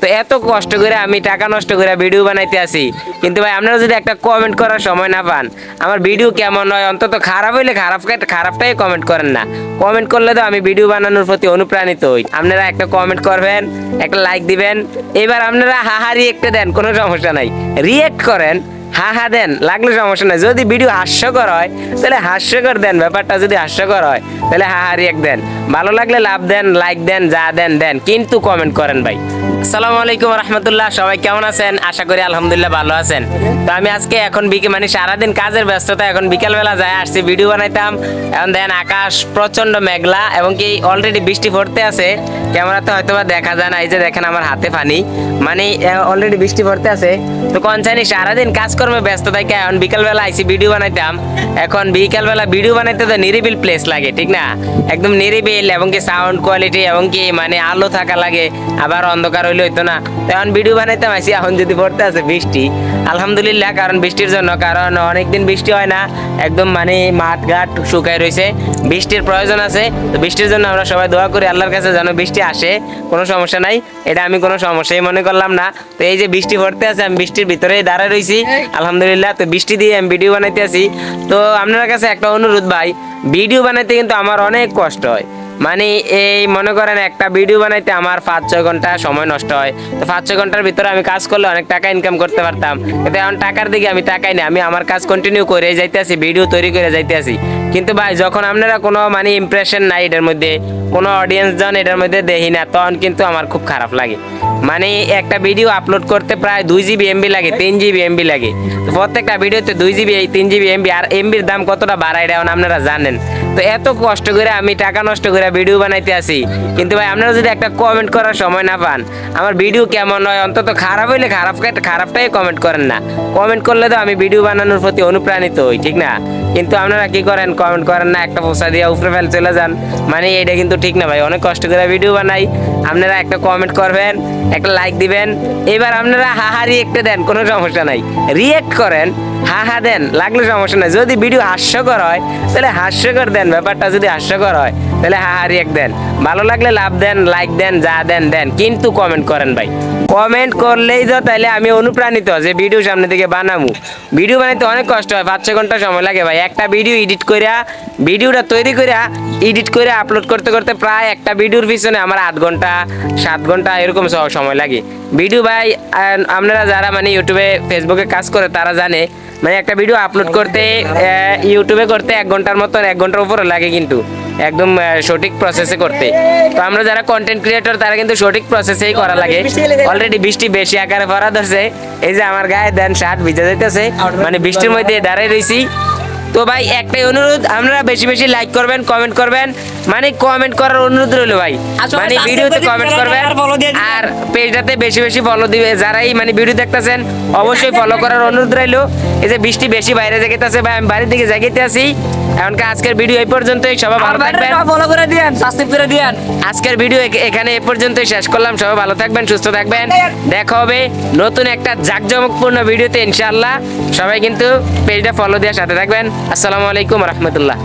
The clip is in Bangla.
তো এত কষ্ট করে আমি টাকা নষ্ট করে ভিডিও বানাইতে আসি কিন্তু ভাই, আপনারা যদি একটা কমেন্ট করার সময় না পান, আমার ভিডিও কেমন হয়? অন্তত খারাপ হইলে খারাপ খারাপটাই কমেন্ট করেন না। কমেন্ট করলে তো আমি ভিডিও বানানোর প্রতি অনুপ্রাণিত হই। আপনারা একটা কমেন্ট করবেন, একটা লাইক দিবেন। এবার আপনারা হাহারি একটা দেন, কোনো সমস্যা নাই। রিয়েক্ট করেন হা হা দেন, লাগলে সমস্যা নাই। যদি ভিডিও হাস্যকর হয়, তাহলে হাস্যকর দেন, ব্যাপারটা যদি হাস্যকর হয়, তাহলে হা হা রিয়েক্ট দেন। ভালো লাগলে লাভ দেন লাইক দেন, যা দেন দেন, কিন্তু কমেন্ট করেন ভাই। আসসালামু আলাইকুম রহমতুল্লাহ, সবাই কেমন আছেন? আশা করি আলহামদুলিল্লাহ ভালো আছেন। তো আমি আজকে এখন বিকে মানে সারাদিন কাজের ব্যস্ততা, এখন বিকালবেলা যায় আসছি ভিডিও বানাইতাম। এখন দেন আকাশ প্রচণ্ড মেঘলা, এবং কি অলরেডি বৃষ্টি পড়তে আছে। ক্যামেরাতে হয়তো বা দেখা যায় না, এই যে দেখেন আমার হাতে পানি। মানে অলরেডি বৃষ্টি পড়তে আছে। তো কোন জানি সারাদিন কাজকর্মে ব্যস্ত থাকে, এখন বিকালবেলা আইসি ভিডিও বানাইতাম। এখন বিকালবেলা ভিডিও বানাইতে তো নিরিবিল প্লেস লাগে, ঠিক না? একদম নিরিবিল, এবং কি সাউন্ড কোয়ালিটি এবং কি মানে আলো থাকা লাগে, আবার অন্ধকার হইলে হইতো না। তো এখন ভিডিও বানাইতাম, আইসি, এখন যদি পড়তে আছে বৃষ্টি। আলহামদুলিল্লাহ, কারণ বৃষ্টির জন্য, কারণ অনেকদিন বৃষ্টি হয় না, একদম মানে মাঠ ঘাট শুকায় রয়েছে বৃষ্টির প্রয়োজন আছে, তো বৃষ্টির জন্য আমরা সবাই দোয়া করি, আল্লাহর কাছে যেন বৃষ্টি আসে, কোনো সমস্যা নাই। এটা আমি কোনো সমস্যাই মনে করলাম না। তো এই যে বৃষ্টি পড়তে আছে, আমি বৃষ্টির ভিতরেই দাঁড়ায় রয়েছি আলহামদুলিল্লাহ, তো বৃষ্টি দিয়ে আমি ভিডিও বানাইতে আছি। তো আপনার কাছে একটা অনুরোধ ভাই, ভিডিও বানাইতে কিন্তু আমার অনেক কষ্ট হয়। মানে এই মনে করেন একটা ভিডিও বানাইতে আমার পাঁচ ছয় ঘণ্টা সময় নষ্ট হয়। তো পাঁচ ছয় ঘণ্টার ভিতরে আমি কাজ করলে অনেক টাকা ইনকাম করতে পারতাম। কিন্তু এখন টাকার দিকে আমি টাকাই না, আমি আমার কাজ কন্টিনিউ করে যাইতে আছি ভিডিও তৈরি করে যাইতে আছি কিন্তু ভাই, যখন আপনারা কোনো মানে ইমপ্রেশন নাই এটার মধ্যে, কোনো অডিয়েন্স জন এটার মধ্যে দেখি না, তখন কিন্তু আমার খুব খারাপ লাগে। মানে একটা ভিডিও আপলোড করতে প্রায় দুই জিবি এমবি লাগে, তিন জিবি এমবি লাগে। প্রত্যেকটা ভিডিওতে দুই জিবি এই তিন জিবি এমবি আর এমবির দাম কতটা বাড়ায় এখন আপনারা জানেন। তো এত কষ্ট করে আমি টাকা নষ্ট করে ভিডিও বানাইতে আসি কিন্তু ভাই, আপনারা যদি একটা কমেন্ট করার সময় না পান, আমার ভিডিও কেমন হয়? অন্তত খারাপ হইলে খারাপ খারাপটাই কমেন্ট করেন না। কমেন্ট করলে তো আমি ভিডিও বানানোর প্রতি অনুপ্রাণিত হই, ঠিক না? কিন্তু আপনারা কি করেন কমেন্ট করেন না, একটা পোষা দিয়ে উপরে ফেল চলে যান। মানে এটা কিন্তু ঠিক না ভাই, অনেক কষ্ট করে ভিডিও বানাই। আপনারা একটা কমেন্ট করবেন, একটা লাইক দিবেন। এবার আপনারা হাহারি একটা দেন, কোনো সমস্যা নাই। রিয়েক্ট করেন হা হা দেন, লাগলে সমস্যা নাই। যদি ভিডিও হাস্যকর হয়, তাহলে হাস্যকর দেন, ব্যাপারটা যদি হাস্যকর হয়, তাহলে হা হা রিয়েক্ট দেন। ভালো লাগলে লাভ দেন লাইক দেন, যা দেন দেন। কিন্তু কমেন্ট করেন ভাই। কমেন্ট করলেই তো তাহলে আমি অনুপ্রাণিত যে ভিডিও সামনে থেকে বানাবো। ভিডিও বানাইতে অনেক কষ্ট হয় পাঁচ ছয় ঘণ্টা সময় লাগে ভাই। একটা ভিডিও এডিট কইরা ভিডিওটা তৈরি কইরা এডিট করে আপলোড করতে করতে প্রায় একটা ভিডিওর পিছনে আমার আট ঘণ্টা, সাত ঘণ্টা এরকম স- সময় লাগে। ভিডিও ভাই আপনারা যারা মানে ইউটিউবে ফেসবুকে কাজ করে তারা জানে মানে একটা ভিডিও আপলোড করতে ইউটিউবে করতে এক ঘণ্টার মতন, এক ঘণ্টার উপরে লাগে কিন্তু, একদম সঠিক প্রসেসে করতে। তো আমরা যারা কন্টেন্ট ক্রিয়েটর তারা কিন্তু সঠিক প্রসেসেই করা লাগে। অলরেডি বৃষ্টি বেশি আকারে পড়া ধরছে। এই যে আমার গায়ে দেন শার্ট ভিজে যাইতেছে। মানে বৃষ্টির মধ্যে দাঁড়াই রয়েছি তো ভাই একটাই অনুরোধ আপনারা বেশি বেশি লাইক করবেন কমেন্ট করবেন। মানে কমেন্ট করার অনুরোধ রইল ভাই। মানে ভিডিওতে কমেন্ট করবেন আর। পেজটাতে বেশি বেশি ফলো দিবে। যারাই মানে ভিডিও দেখতেছেন অবশ্যই ফলো করার অনুরোধ রইল। এই যে বৃষ্টি বেশি বাইরে জায়গাতে ভাই আমি বাড়ির দিকে জায়গাতে আছি। এমনকি আজকের ভিডিও এই পর্যন্তই সবাই ভালো থাকবেন। ফলো করে দিয়েন সাবস্ক্রাইব করে দিয়েন। আজকের ভিডিও এখানে এই পর্যন্তই শেষ করলাম সবাই ভালো থাকবেন সুস্থ থাকবেন। দেখা হবে নতুন একটা জাঁকজমকপূর্ণ ভিডিওতে ইনশাআল্লাহ। সবাই কিন্তু পেজটা ফলো দেওয়ার সাথে থাকবেন। আসসালামু আলাইকুম রহমতুল্লাহ।